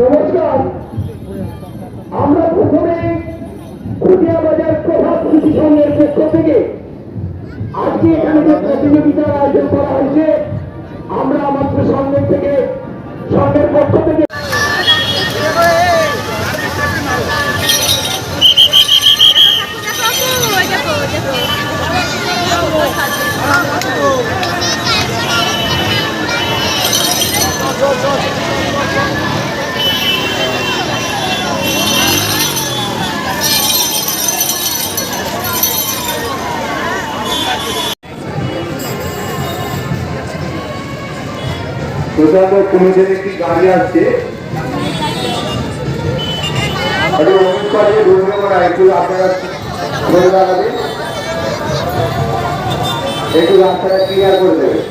নমস্কার। আমরা প্রথমে খুটিয়া বাজার প্রভাত কৃষি সংঘের পক্ষ থেকে আজকে এখানে যে প্রতিযোগিতার আয়োজন করা হয়েছে, আমরা আমাদের সংঘের থেকে, সংঘের পক্ষ থেকে প্রধানত পুলিশের একটি গাড়ি আসছে একটু রাস্তাটা ক্লিয়ার করে দেবেন।